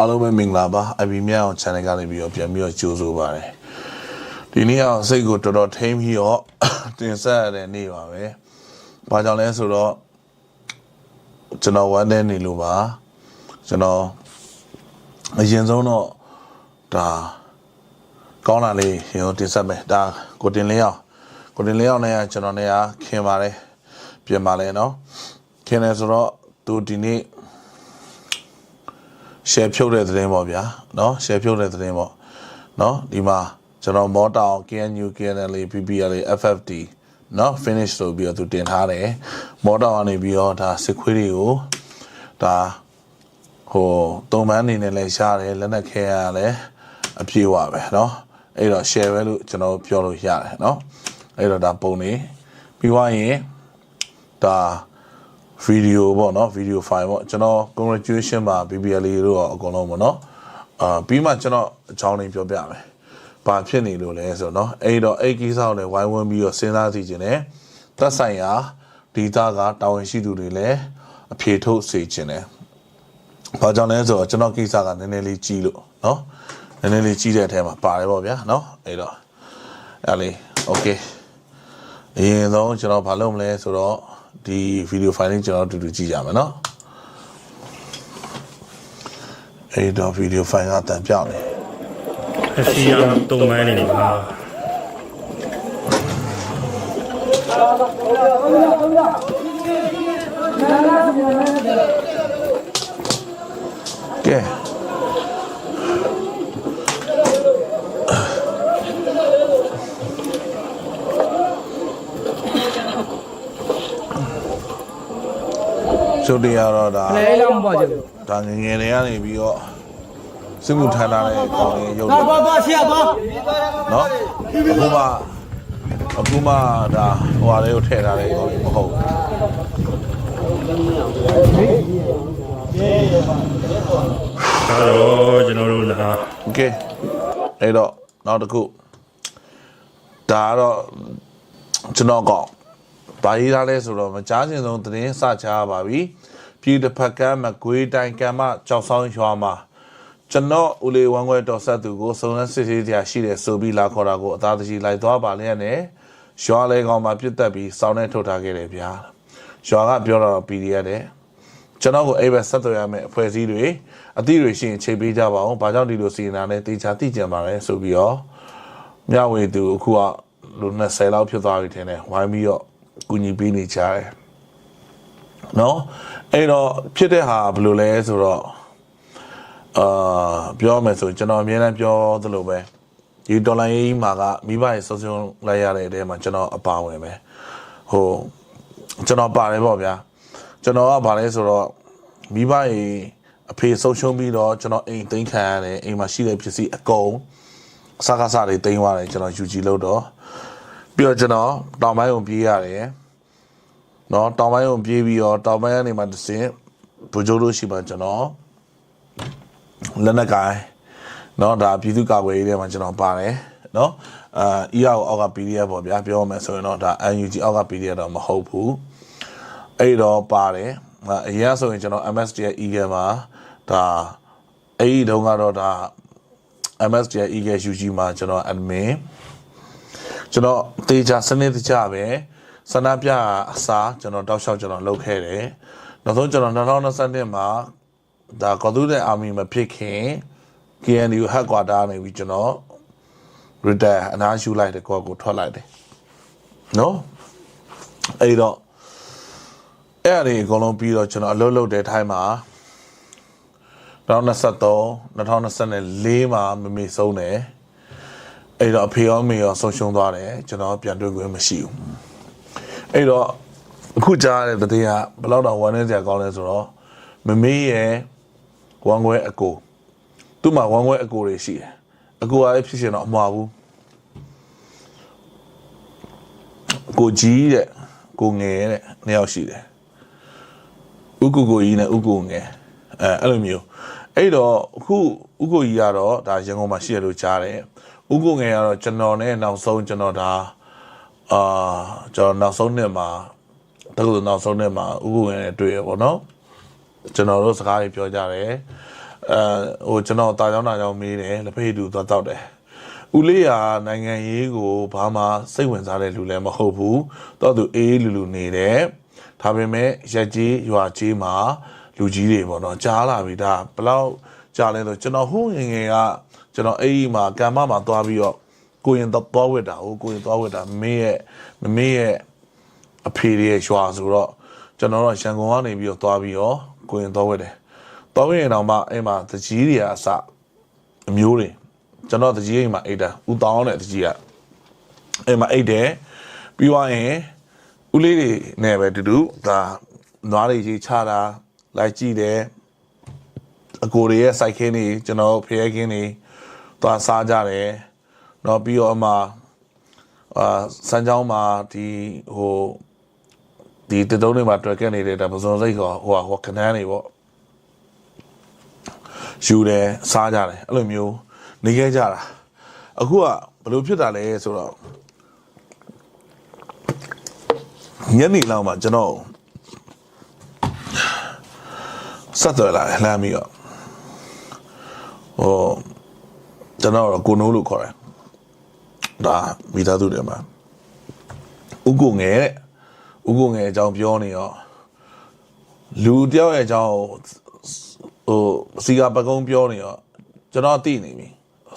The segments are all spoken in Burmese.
အားလုံးပဲမင်္ဂလာပါအဘီမြအောင် channel ကနေပြီးတော့ပြန်ပြီးတော့ကြိုဆိုပါတယ်ဒီနေ့အောင်စိတ်ကိုတော်တော်ထိမ့်ပြီးတော့တင်ဆက်ရတဲ့နေ့ပါပဲဘာကြောင့်လဲဆိုတော့ကျွန်တော်ဝမ်းနေနေလို့ပါကျွန်တော်အရင်ဆုံးတော့ဒါကောင်းတာလေးရင်တင်ဆက်မယ်ဒါကိုတင်လင်းအောင်ကိုတင်လင်းအောင်နဲ့ကျွန်တော်နဲ့ခင်ပါတယ်ပြင်ပါလေနော်ခင်တယ်ဆိုတော့သူဒီနေ့ share ဖြုတ်တဲ့သတင်းပေါ့ဗျာเนาะ share ဖြုတ်တဲ့သတင်းပေါ့เนาะဒီမှာကျွန်တော်မောတောင် KNU KNL PPL FFD เนาะ finish ဆိုပြီးတော့သူတင်ထားတယ်မောတောင်ကနေပြီးတော့ဒါစစ်ခွေးတွေကိုဒါဟိုတုံပန်းအနေနဲ့လည်းရှားတယ်လက်နက်ခဲရလည်းအပြေးဝပဲเนาะအဲ့တော့ share ပဲလို့ကျွန်တော်ပြောလို့ရတယ်เนาะအဲ့တော့ဒါပုံနေပြီးွားရင်ဒါ ဗီဒီယိုပေါ့နော်ဗီဒီယိုဖိုင်ပေါ့ကျွန်တော် congratulation ပါ BBL တို့ရောအကုန်လုံးပေါ့နော်အာပြီးမှကျွန်တော်အကြောင်းလေးပြောပြမယ်ဘာဖြစ်နေလို့လဲဆိုတော့အဲ့တော့အဲ့ကိစ္စကိုလည်းဝိုင်းဝန်းပြီးတော့စဉ်းစားကြည့်ခြင်းနဲ့သက်ဆိုင်ရာဒေသကတာဝန်ရှိသူတွေလည်းအပြေထုတ်စေခြင်းနဲ့ဘာကြောင့်လဲဆိုတော့ကျွန်တော်ကိစ္စကနည်းနည်းလေးကြီးလို့နော်နည်းနည်းလေးကြီးတဲ့အထဲမှာပါတယ်ပေါ့ဗျာနော်အဲ့တော့အဲ့လေး okay အရင်ဆုံးကျွန်တော်ဘာလုပ်မလဲဆိုတော့ဒီ video filing ကျွန်တော်တူတူကြည့်ကြမယ်နော်အဲ့တော့ video file ကတန်ပြောင်းတယ်အစီအမတုံမိုင်းနေပါကဲ ကျုပ်တရားတော့ဒါ လဲလောက်မပေါ့ကျုပ် ဒါငယ်ငယ်တွေကနေပြီးတော့စစ်မှုထမ်းထားတဲ့ကောင်းရင်ရုပ် ဘာ တွေ ဘာဘာဆရာဘာ နော်အခုမှအခုမှဒါဟိုဟာလေးကိုထည့်ထားတဲ့ကောင်းရင်မဟုတ်ဘူး ဒါတော့ကျွန်တော်တို့လာ โอเคအဲ့တော့နောက်တစ်ခုဒါကတော့ကျွန်တော်က ဘာရေးထားလဲဆိုတော့မကြားချင်ဆုံးသတင်းစချရပါပြီပြည်တစ်ဖက်ကမ်းမကွေးတိုင်းကမ်းမကြောက်ဆောင်ရွာမှာကျွန်တော်ဦးလေးဝမ်ခွဲတော်ဆက်သူကိုစုံစမ်းစစ်ဆေးတရားရှိတယ်ဆိုပြီးလာခေါ်တာကိုအသာတကြီးလိုက်သွားပါလျက်နဲ့ရွာလေကောင်မှာပြစ်တက်ပြီးစောင်းနေထုတ်ထားခဲ့တယ်ဗျာရွာကပြောတော့ PDF တဲ့ကျွန်တော်ကိုအဲ့ဘက်ဆက်သွယ်ရမယ့်အဖွဲ့အစည်းတွေအသည့်တွေရှိရင်ချိန်ပေးကြပါအောင်။ဘာကြောင့်ဒီလိုစီရင်တာလဲတေချာသိကြပါလဲဆိုပြီးတော့မြဝေသူအခုကလူ20လောက်ဖြစ်သွားပြီထင်တယ်။ဝိုင်းပြီးတော့ ကူညီပေးနေကြတယ်။နော်အဲ့တော့ဖြစ်တဲ့ဟာဘယ်လိုလဲဆိုတော့အာပြောမယ်ဆိုရင်ကျွန်တော်အများအားပြောသလိုပဲဒီဒေါ်လာရေးမှာကမိဘရဲ့ဆုံးရှုံးလိုက်ရတဲ့အထဲမှာကျွန်တော်အပါဝင်ပဲဟိုကျွန်တော်ပါတယ်ပေါ့ဗျာကျွန်တော်ကဗာလဲဆိုတော့မိဘရေအဖေဆုံးရှုံးပြီးတော့ကျွန်တော်အိမ်သိမ်းခံရတယ်အိမ်မှာရှိတဲ့ပစ္စည်းအကုန်အစကားစားတွေသိမ်းသွားတယ်ကျွန်တော်ယူကြည်လို့တော့ပြီးတော့ကျွန်တော်တောင်ပိုင်းကိုပြေးရတယ် နော်တောင်ပိုင်းကိုပြေးပြီးတော့တောင်ပိုင်းကနေမှတစ်ဆင့်ဗိုလ်ချုပ်လို့ရှိမှကျွန်တော်လက်နက်ကိုင်းနော်ဒါပြည်သူ့ကာကွယ်ရေးထဲမှာကျွန်တော်ပါတယ်နော်အာအီရာကိုအောက်က PDF ပေါ့ဗျာပြောမယ်ဆိုရင်တော့ဒါ UNG အောက်က PDF တော့မဟုတ်ဘူးအဲ့တော့ပါတယ်အရင်ဆိုရင်ကျွန်တော် MSD ရဲ့ EG မှာဒါအဲ့ဒီတုန်းကတော့ဒါ MSD ရဲ့ EG UG မှာကျွန်တော် admin ကျွန်တော်တေချာစနစ်တကျပဲ ဆန္ဒပြအစားကျွန်တော်တောက်လျှောက်ကျွန်တော်လုပ်ခဲ့တယ်နောက်ဆုံးကျွန်တော်2022မှာဒါကော်တူးတဲ့ army မဖြစ်ခင် KNU headquarter နေပြီးကျွန်တော် retire အနားယူလိုက်တယ်ကိုယ့်ကိုထွက်လိုက်တယ်နော်အဲ့တော့အဲ့အရာတွေအကုန်လုံးပြီးတော့ကျွန်တော်အလုပ်လုပ်တဲ့ထိုင်းမှာ2023 2024မှာမမေဆုံးတယ်အဲ့တော့အဖေရောအမေရောဆုံးရှုံးသွားတယ်ကျွန်တော်ပြန်တွေ့ခွင့်မရှိဘူး အဲ့တော့အခုကြားရတဲ့တဲ့ကဘယ်တော့တော့ဝမ်းနေစရာကောင်းလဲဆိုတော့မမေရဲ့ဝမ်းခွဲအကိုသူ့မှာဝမ်းခွဲအကိုတွေရှိတယ်အကိုကလည်းဖြစ်ရှင်တော့အမှားဘူးကိုကြီးတဲ့ကိုငယ်တဲ့နှစ်ယောက်ရှိတယ်ဥကုကိုကြီးနဲ့ဥကုငယ်အဲအဲ့လိုမျိုးအဲ့တော့အခုဥကုကြီးကတော့ဒါရန်ကုန်မှာရှိရလို့ကြားတယ်ဥကုငယ်ကတော့ကျွန်တော်နဲ့နောက်ဆုံးကျွန်တော်ဒါ အာကျွန်တော်နောက်ဆုံးနှစ်မှာတက္ကသိုလ်နောက်ဆုံးနှစ်မှာဥကုငယ်နဲ့တွေ့ရပေါ့နော်ကျွန်တော်တို့စကားတွေပြောကြတယ်ဟိုကျွန်တော်တာကြောင်းတာကြောင်းမေးတယ်လက်ဖေးတူသွားတောက်တယ်ဦးလေးကနိုင်ငံရေးကိုဘာမှစိတ်ဝင်စားတဲ့လူလည်းမဟုတ်ဘူးတော့သူအေးလူလူနေတယ်ဒါပေမဲ့ရက်ကြီးရွာကြီးမှာလူကြီးတွေပေါ့နော်ကြားလာပြီဒါဘယ်လောက်ကြားလဲဆိုကျွန်တော်ဟိုးငယ်ငယ်ကကျွန်တော်အဲ့ဒီမှာကံမမှာသွားပြီးတော့ ကိုရင်တော့သွားဝစ်တာဟိုကိုရင်သွားဝစ်တာမင်းရဲ့မမင်းရဲ့အဖေရဲ့ရွာဆိုတော့ကျွန်တော်တို့ရန်ကုန်ကနေပြီးတော့သွားပြီးတော့ကိုရင်သွားဝစ်တယ်သွားဝစ်ရင်တော့မှအဲ့မှာတကြီးတွေကအစအမျိုးတွေကျွန်တော်တကြီးအိမ်မှာအိတ်တာဦးတောင်းတဲ့တကြီးကအဲ့မှာအိတ်တယ်ပြီးသွားရင်ဦးလေးတွေနဲ့ပဲတူတူဒါနွားတွေကြီးချတာလိုက်ကြည့်တယ်အကိုတွေရဲ့စိုက်ခင်းတွေကျွန်တော်ဖျဲခင်းတွေသွားစားကြတယ် နော်ပြီးတော့အမှအာစမ်းချောင်းမှာဒီဟိုဒီတတုံးတွေမှာတွေ့ခဲ့နေတဲ့ဒါပစုံစိတ်ဟိုဟိုဟိုခဏန်းတွေပေါ့ယူတယ်စားကြတယ်အဲ့လိုမျိုးနေခဲ့ကြတာအခုကဘယ်လိုဖြစ်တာလဲဆိုတော့ညနေလောက်မှာကျွန်တော်ဆက်သွယ်လာလှမ်းပြီးတော့ဟိုကျွန်တော်ကိုနိုးလို့ခေါ်တယ် ဒါမိသားစုတွေမှာဥကုငယ်တဲ့ဥကုငယ်အကြောင်းပြောနေရောလူတယောက်ရဲ့အကြောင်းဟိုစီကပကုံးပြောနေရောကျွန်တော်သိနေပြီ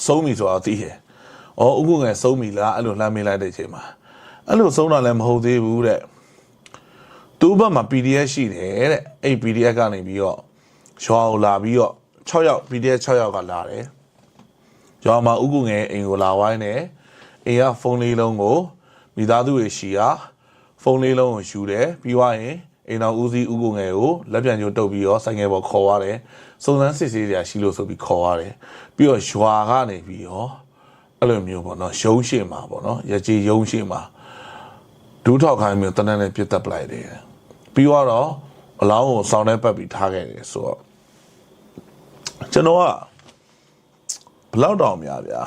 ဆုံးပြီဆိုတော့သိတယ်။အော်ဥကုငယ်ဆုံးပြီလားအဲ့လိုလှမ်းမေးလိုက်တဲ့အချိန်မှာအဲ့လိုဆုံးတာလည်းမဟုတ်သေးဘူးတဲ့။သူ့ဘက်မှာ PDF ရှိတယ်တဲ့။အဲ့ PDF ကနေပြီးတော့ရွာကိုလာပြီးတော့6ယောက် PDF 6ယောက်ကလာတယ်။ရွာမှာဥကုငယ်အိမ်ကိုလာဝိုင်းတယ်။ အိမ်ကဖုန်းလေးလုံးကိုမိသားစုတွေရှိရာဖုန်းလေးလုံးကိုယူတယ်ပြီးသွားရင်အိမ်တော်ဦးစီးဥကုငယ်ကိုလက်ပြန်ကျိုးတုပ်ပြီးတော့ဆိုင်ငယ်ပေါ်ခေါ်ရတယ်စုံစမ်းစစ်ဆေးကြရှိလို့ဆိုပြီးခေါ်ရတယ်ပြီးတော့ရွာကနေပြီးတော့အဲ့လိုမျိုးပေါ့နော်ရုံးရှိမှာပေါ့နော်ရကြီးရုံးရှိမှာဒူးထောက်ခိုင်းမျိုးတနက်နဲ့ပြတ်တက်ပလိုက်တယ်ပြီးတော့အလောင်းကိုစောင်းထဲပတ်ပြီးထားခဲ့တယ်ဆိုတော့ကျွန်တော်ကဘလောက်တောင်များဗျာ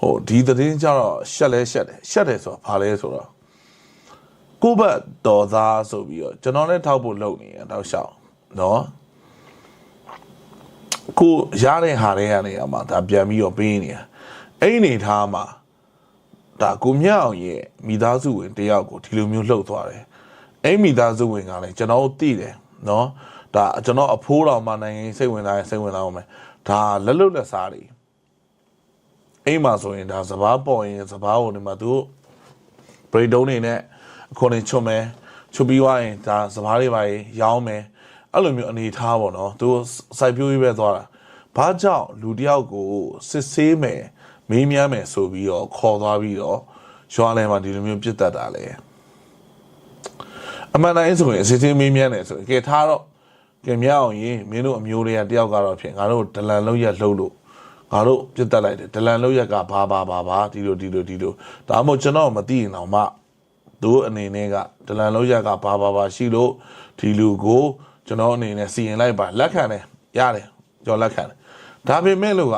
ဟိုဒီသတင်းကြတော့ရှက်လဲရှက်တယ်ရှက်တယ်ဆိုတော့ဘာလဲဆိုတော့ကိုယ့်ဘက်တော်သားဆိုပြီးတော့ကျွန်တော်လည်းထောက်ဖို့လုပ်နေရတော့ရှောက်နော်ကိုရတဲ့ဟာတွေကနေအမှဒါပြန်ပြီးတော့ပေးနေရအဲ့ဒီအနေထားမှာဒါကိုမြအောင်ရဲ့မိသားစုဝင်တယောက်ကိုဒီလိုမျိုးလှုပ်သွားတယ်အဲ့မိသားစုဝင်ကလည်းကျွန်တော်တို့သိတယ်နော်ဒါကျွန်တော်အဖိုးတော်မှနိုင်ငံရေးစိတ်ဝင်လာရင်စိတ်ဝင်လာအောင်မယ်ဒါလက်လွတ်လက်စားတွေ အိမ်မှာဆိုရင်ဒါစပားပေါ်ရင်စပားဝင်ဒီမှာသူဘရိတ်တုံးနေနဲ့အခုနေချွတ်မယ်ချွတ်ပြီးွားရင်ဒါစပားတွေပါရောင်းမယ်အဲ့လိုမျိုးအနေထားပေါ့နော်သူစိုက်ပျိုးရေးပဲသွားတာဘာကြောင့်လူတယောက်ကိုစစ်ဆေးမယ်မေးမြန်းမယ်ဆိုပြီးတော့ခေါ်သွားပြီးတော့ရွာလဲမှာဒီလိုမျိုးပြစ်တတ်တာလေအမှန်တိုင်းဆိုရင်စစ်ဆေးမေးမြန်းတယ်ဆိုရင်ကဲထားတော့ကဲမြောက်အောင်ရင်မင်းတို့အမျိုးတွေကတယောက်ကတော့ဖြစ်ငါတို့ဒလန်လုံးရက်လှုပ်လို့ ငါတို့ပြစ်တက်လိုက်တယ်ဒလန်လုံးရက်ကဘာဘာဘာဘာဒီလိုဒီလိုဒီလိုဒါမှမဟုတ်ကျွန်တော်မသိရင်တော့မှတို့အနေနဲ့ကဒလန်လုံးရက်ကဘာဘာဘာရှိလို့ဒီလူကိုကျွန်တော်အနေနဲ့စီရင်လိုက်ပါလက်ခံတယ်ရတယ်ကျွန်တော်လက်ခံတယ်ဒါပေမဲ့လို့က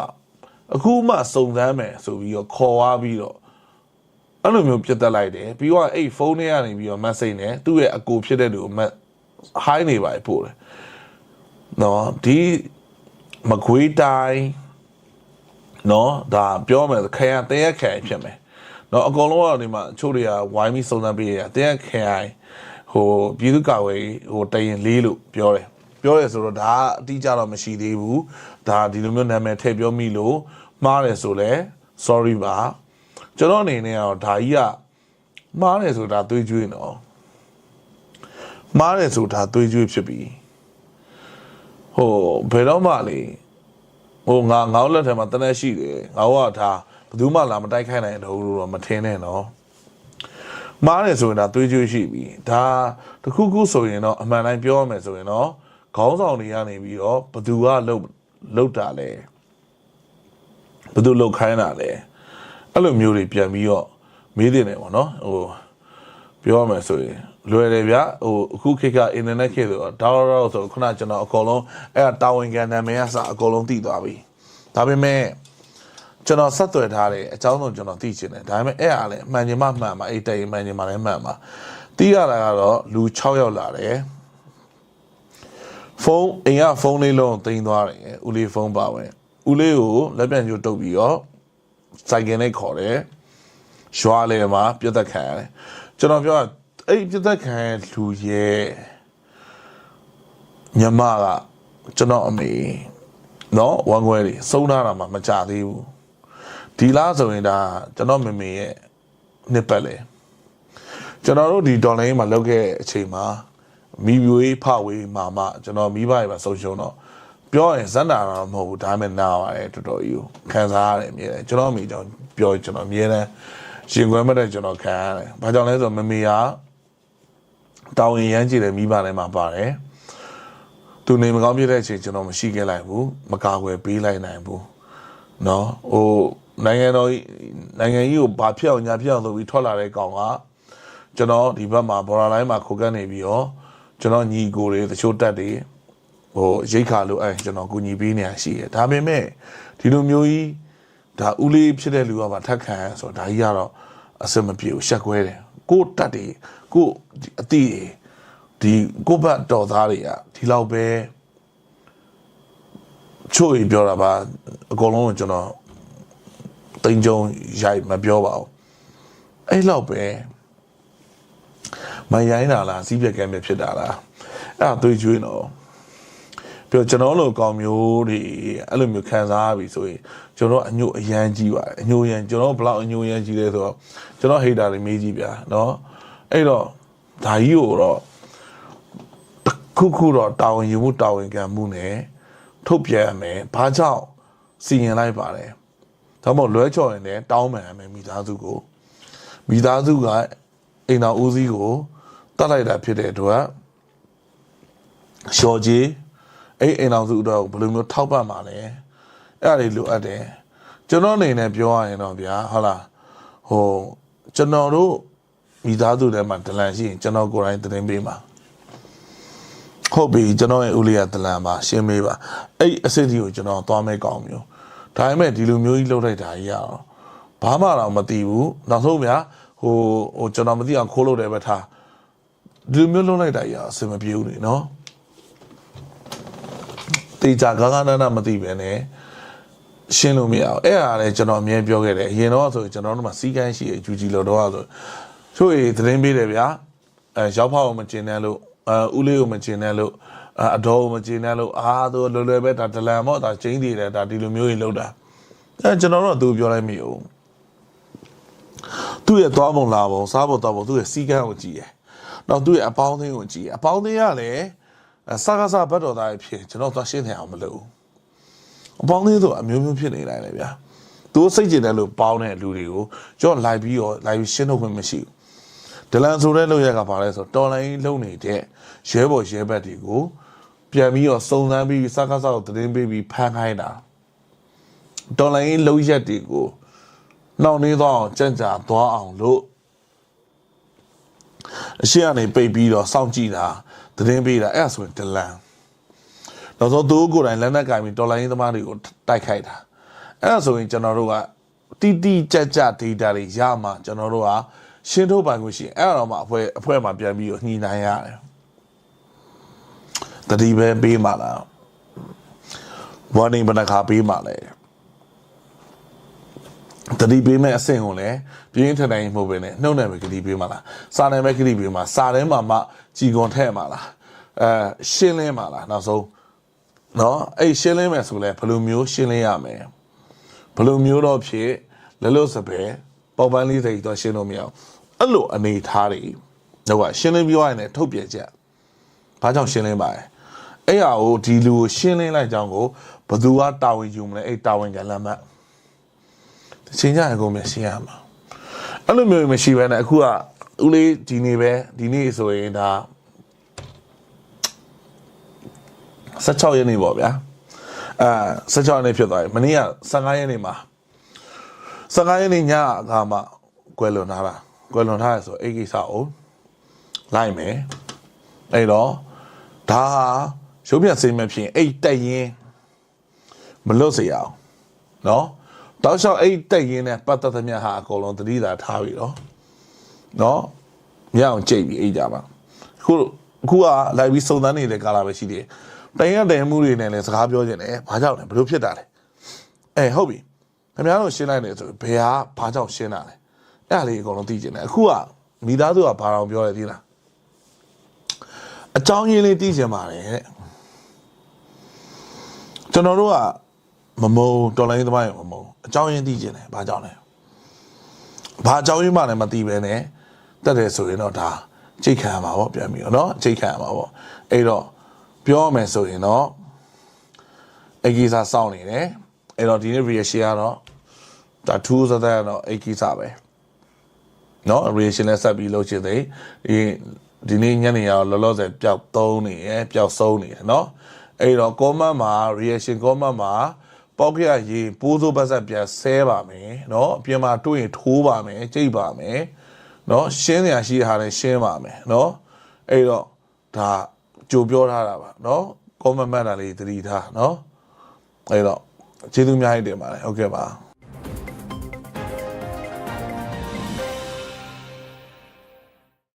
အခုမှစုံစမ်းမယ်ဆိုပြီးတော့ခေါ်သွားပြီးတော့အဲ့လိုမျိုးပြတ်တက်လိုက်တယ်ပြီးတော့အဲ့ဖုန်းထဲကနေပြီးတော့ message နဲ့သူ့ရဲ့အကူဖြစ်တဲ့လူကို high နေပါပို့တယ်နော်ဒီမကွေးတိုင်း နော်ဒါပြောမယ်ခရိုင်တရက်ခရိုင်ဖြစ်မယ်နော်အကုန်လုံးကဒီမှာအချို့တွေကဝိုင်းပြီးစုံစမ်းပေးရတရက်ခရိုင်ဟိုပြည်သူ့ကာဝေးဟိုတရင်လေးလို့ပြောတယ်ပြောတယ်ဆိုတော့ဒါအတိအကျတော့မရှိသေးဘူးဒါဒီလိုမျိုးနာမည်ထည့်ပြောမိလို့မှားတယ်ဆိုလဲ sorry ပါကျွန်တော်အနေနဲ့ကတော့ဒါကြီးကမှားတယ်ဆိုတာတွေးကြွေးနော်မှားတယ်ဆိုတာတွေးကြွေးဖြစ်ပြီဟိုဘယ်တော့မှလေ ဟိုငါငေါလက်ထဲမှာတနက်ရှိတယ်ငါကဒါဘယ်သူမှလာမတိုက်ခိုက်နိုင်တော့ဘူးလို့တော့မထင်နဲ့နော်မားတယ်ဆိုရင်ဒါသွေးကြွေးရှိပြီဒါတခုခုဆိုရင်တော့အမှန်တိုင်းပြောရမယ်ဆိုရင်တော့ခေါင်းဆောင်တွေကနေပြီးတော့ဘသူကလှုပ်လှုပ်တာလဲဘသူလှုပ်ခိုင်းတာလဲအဲ့လိုမျိုးတွေပြန်ပြီးတော့မေးတင်တယ်ပေါ့နော်ဟိုပြောရမယ်ဆိုရင် လွယ်တယ်ဗျဟိုအခုခေတ်ကအင်တာနက်ခေတ်ဆိုတော့ဒေါ်ရောဆိုခုနကျွန်တော်အကုန်လုံးအဲ့ဒါတာဝန်ခံနာမည်ကစအကုန်လုံးသိသွားပြီဒါပေမဲ့ကျွန်တော်ဆက်သွယ်ထားတယ်အကြောင်းဆုံးကျွန်တော်သိချင်တယ်ဒါပေမဲ့အဲ့အားလည်းမှန်ချင်မှမှန်ပါအဲ့တိုင်မှန်ချင်မှလည်းမှန်ပါသိရတာကတော့လူ6ယောက်လာတယ်ဖုန်းအိမ်ကဖုန်းလေးလုံးတင်သွားတယ်ဦးလေးဖုန်းပါဝင်ဦးလေးကိုလက်ပြန်ကျိုးတုပ်ပြီးတော့စိုက်ကင်လေးခေါ်တယ်ရွာလေမှာပြတ်သက်ခံရတယ်ကျွန်တော်ပြောတာ အဲ့ပြတ်သက်ခံရလူရဲ့ညမကကျွန်တော်အမေနော်ဝမ်ခွဲလေးစုံထားတာမှမကြသေးဘူးဒီလားဆိုရင်ဒါကျွန်တော်မေမေရဲ့နှစ်ပတ်လေကျွန်တော်တို့ဒီဒေါ်လာရင်းမှာလောက်ခဲ့တဲ့အချိန်မှာမိဝေးဖဝေးမာမကျွန်တော်မိဘတွေပါဆုံးရှုံးတော့ပြောရင်ဇက်နာတော့မဟုတ်ဘူးဒါပေမဲ့နားပါတယ်တော်တော်ကြီးကိုခံစားရတယ်အမြဲတမ်းကျွန်တော်အမိကြောင့်ပြောကျွန်တော်အမြဲတမ်းရှင်ခွဲမဲ့တဲ့ကျွန်တော်ခံရတယ်ဘာကြောင့်လဲဆိုတော့မမေက တောင်းရင်ရမ်းကြည့်တယ်မိဘထဲမှာပါတယ်သူနေမကောင်းပြတဲ့အချိန်ကျွန်တော်မရှိခဲ့လိုက်ဘူးမကာကွယ်ပေးလိုက်နိုင်ဘူးเนาะဟိုနိုင်ငံတော်ကြီးနိုင်ငံကြီးကိုဘာဖြစ်အောင်ညာဖြစ်အောင်ဆိုပြီးထွက်လာတဲ့ကောင်ကကျွန်တော်ဒီဘက်မှာဘော်ဒါလိုင်းမှာခိုကတ်နေပြီးတော့ကျွန်တော်ညီကိုတွေတချို့တက်တွေဟိုရိတ်ခါလို့အဲကျွန်တော်ကူညီပေးနေရရှိတယ်ဒါပေမဲ့ဒီလိုမျိုးကြီးဒါဦးလေးဖြစ်တဲ့လူကပါထက်ခံရဆိုတော့ဒါကြီးကတော့အစမပြေဘူးရှက်ကွဲတယ် ကိုယ်တက်တွေကိုယ်အတိတွေဒီကိုယ့်ဘတ်တော်သားတွေကဒီလောက်ပဲချို့ရင်ပြောတာပါအကုန်လုံးကိုကျွန်တော်တိန်ကြုံရိုက်မပြောပါဘူးအဲ့လောက်ပဲမရိုင်းတာလားစီးပြက်ကဲမြဖြစ်တာလားအဲ့ဒါသွေးကြွေးတော့ ပြောကျွန်တော်လိုကောင်မျိုးတွေအဲ့လိုမျိုးခံစားပြီဆိုရင်ကျွန်တော်အညို့အရန်ကြီးပါတယ်အညို့ရန်ကျွန်တော်ဘလောက်အညို့ရန်ကြီးလဲဆိုတော့ကျွန်တော်ဟေတာတွေမေးကြည့်ဗျာเนาะအဲ့တော့ဒါကြီးကိုတော့တစ်ခုခုတော့တာဝန်ယူမှုတာဝန်ခံမှုနဲ့ထုတ်ပြန်ရမယ်ဘာကြောင့်စီရင်လိုက်ပါတယ်ဒါမှမဟုတ်လွဲချော်ရင်လည်းတောင်းပန်ရမယ်မိသားစုကိုမိသားစုကအိမ်တော်ဦးစီးကိုတတ်လိုက်တာဖြစ်တဲ့အတွက်ရှော်ကြီး အဲ့အိမ်တော်စုတော့ဘယ်လိုမျိုးထောက်ပံ့မှာလဲအဲ့ဒါတွေလိုအပ်တယ်ကျွန်တော်အနေနဲ့ပြောရရင်တော့ဗျာဟုတ်လားဟိုကျွန်တော်တို့မိသားစုထဲမှာဒလန်ရှိရင်ကျွန်တော်ကိုယ်တိုင်တင်ပေးမှာဟုတ်ပြီကျွန်တော်ရဲ့ဦးလေးကဒလန်ပါရှင်းမေးပါအဲ့အစစ်အတီကိုကျွန်တော်သွားမဲကောင်းမျိုးဒါပေမဲ့ဒီလိုမျိုးကြီးလှုပ်လိုက်တာကြီးရတော့ဘာမှတော့မသိဘူးနောက်ဆုံးဗျာဟိုဟိုကျွန်တော်မသိအောင်ခိုးလို့တယ်ပဲထားဒီလိုမျိုးလှုပ်လိုက်တာကြီးရအဆင်မပြေဘူးနေနော် တေချာဂါဂါနာနာမသိပဲနဲ့ရှင်းလို့မရအောင်အဲ့အားလည်းကျွန်တော်အမြဲပြောခဲ့တယ်အရင်တော့ဆိုရင်ကျွန်တော်တို့မှာစီကန်းရှိအကျူကြီးလို့တော့ဆိုချို့အေးသတင်းပေးတယ်ဗျာအဲရောက်ဖောက်ကိုမကျင်တဲ့လို့အဲဦးလေးကိုမကျင်တဲ့လို့အဲအတော်ကိုမကျင်တဲ့လို့အာသူလွယ်လွယ်ပဲဒါဒလန်မော့ဒါချင်းတည်တယ်ဒါဒီလိုမျိုးကြီးလောက်တာအဲကျွန်တော်တို့ကသူပြောလိုက်မိအောင်သူ့ရဲ့သွားပုံလာပုံစားပုံတော့ပုံသူ့ရဲ့စီကန်းကိုကြည့်ရနောက်သူ့ရဲ့အပေါင်းအသင်းကိုကြည့်ရအပေါင်းအသင်းကလည်းအဲ စကားစားဘတ်တော်သားဖြစ်ကျွန်တော်သွားရှင်းနေအောင်မလုပ်ဘူးအပေါင်းအသင်းဆိုအမျိုးမျိုးဖြစ်နေလိုက်လေဗျာသူစိတ်ကျင်တယ်လို့ပေါင်းတဲ့လူတွေကိုကြော့လိုက်ပြီးတော့လိုက်ပြီးရှင်းထုတ်ခွင့်မရှိဘူးဒလန်ဆိုတဲ့လောက်ရကပါလဲဆိုတော်လိုင်းလုံနေတဲ့ရဲဘော်ရဲဘက်တွေကိုပြန်ပြီးတော့စုံစမ်းပြီးစကားစားကိုသတင်းပေးပြီးဖမ်းခိုင်းတာတော်လိုင်းလုံရက်တွေကိုနှောင့်နှေးသွားအောင်ကြံ့ကြာသွားအောင်လို့အရှိအနေပိတ်ပြီးတော့စောင့်ကြည့်တာ သတင်းပေးတာအဲ့ဒါဆိုရင်ဒလန်နောက်ဆုံးသူကိုယ်တိုင်လက်နက်ကင်ပြီးတော်လိုင်းသမားတွေကိုတိုက်ခိုက်တာအဲ့ဒါဆိုရင်ကျွန်တော်တို့ကတိတိကျကျ data တွေရမှကျွန်တော်တို့ကရှင်းထုတ်ပိုင်ခွင့်ရှိရင်အဲ့ဒါတော့မှအဖွဲအဖွဲမှာပြန်ပြီးတော့ညှိနှိုင်းရတယ်တတိပဲပေးမှလား warning ဘယ်နှခါပေးမှလဲတတိပေးမဲ့အဆင့်ကိုလည်းပြင်းထန်တိုင်းမဟုတ်ပဲနဲ့နှုတ်နယ်ပဲကတိပေးမှလားစာနယ်ပဲကတိပေးမှစာထဲမှာမှ ကြည်ကွန်ထဲ့မှလားအဲရှင်းလင်းမှလားနောက်ဆုံးနော်အဲ့ရှင်းလင်းမယ်ဆိုလဲဘယ်လိုမျိုးရှင်းလင်းရမယ်ဘယ်လိုမျိုးတော့ဖြစ်လက်လို့စပယ်ပေါပန်းလေးစိတ်တော့ရှင်းလို့မရအောင်အဲ့လိုအနေထားတွေတော့ကရှင်းလင်းပြောရရင်ထုတ်ပြချက်ဘာကြောင့်ရှင်းလင်းပါလဲအဲ့ဟာကိုဒီလူကိုရှင်းလင်းလိုက်ကြောင်းကိုဘသူကတာဝန်ယူမလဲအဲ့တာဝန်ကလမ်းမတစ်ချိန်ကြရင်ကိုမြရှင်းရမှာအဲ့လိုမျိုးမရှိဘဲနဲ့အခုက ဦးလေးဒီနေ့ပဲဒီနေ့ဆိုရင်ဒါ16ရက်နေ့ပေါ့ဗျာအဲ16ရက်နေ့ဖြစ်သွားပြီမနေ့က15ရက်နေ့မှာ15ရက်နေ့ညကမှကွယ်လွန်ထားတာကွယ်လွန်ထားရဆိုအဲ့ကိစ္စကိုလိုက်မယ်အဲ့တော့ဒါဟာရုပ်ပြစိမ်းမဖြစ်ရင်အဲ့တက်ရင်မလွတ်စေရအောင်နော်တောက်လျှောက်အဲ့တက်ရင်နဲ့ပတ်သက်သမျှဟာအကုန်လုံးသတိသာထားပြီနော် နော်မြအောင်ကြိတ်ပြီးအိတ်ကြပါခုအခုကလိုက်ပြီးစုံစမ်းနေတဲ့ကာလာပဲရှိသေးတယ်တိုင်ရတိုင်မှုတွေနဲ့လည်းစကားပြောခြင်းတယ်ဘာကြောင့်လဲဘယ်လိုဖြစ်တာလဲအဲဟုတ်ပြီခင်ဗျားတို့ရှင်းလိုက်တယ်ဆိုဘယ်ဟာဘာကြောင့်ရှင်းတာလဲအဲ့ဒါလေးအကုန်လုံးသိကျင်တယ်အခုကမိသားစုကဘာတော်ပြောလဲသိလားအကြောင်းရင်းလေးသိကျင်ပါတယ်တဲ့ကျွန်တော်တို့ကမမုံတော်လိုင်းသမားရမမုံအကြောင်းရင်းသိကျင်တယ်ဘာကြောင့်လဲဘာအကြောင်းရင်းမှလည်းမသိပဲနဲ့ တက်တယ်ဆိုရင်တော့ဒါချိန်ခံရမှာပေါ့ပြန်ပြီးတော့เนาะချိန်ခံရမှာပေါ့အဲ့တော့ပြောရမယ်ဆိုရင်တော့အကြီးစားစောင့်နေတယ်အဲ့တော့ဒီနေ့ reaction ကတော့ဒါထူးစတဲ့တော့အကြီးစားပဲเนาะ reaction နဲ့ဆက်ပြီးလုပ်ချင်သေးဒီဒီနေ့ညနေရောလောလောဆယ်ပျောက်သုံးနေရယ်ပျောက်ဆုံးနေတယ်เนาะအဲ့တော့ comment မှာ reaction comment မှာပေါက်ခရရေပိုးစိုးပတ်ဆက်ပြန်ဆဲပါမယ်เนาะအပြင်မှာတွေ့ရင်ထိုးပါမယ်ကြိတ်ပါမယ် နော်ရှင်းစရာရှိတဲ့ဟာလည်းရှင်းပါမယ်နော်အဲ့တော့ဒါကြိုပြောထားတာပါနော်ကွန်မန့်မှတ်တာလေးသတိထားနော်အဲ့တော့ကျေးဇူးများကြီးတင်ပါတယ်ဟုတ်ကဲ့ပါ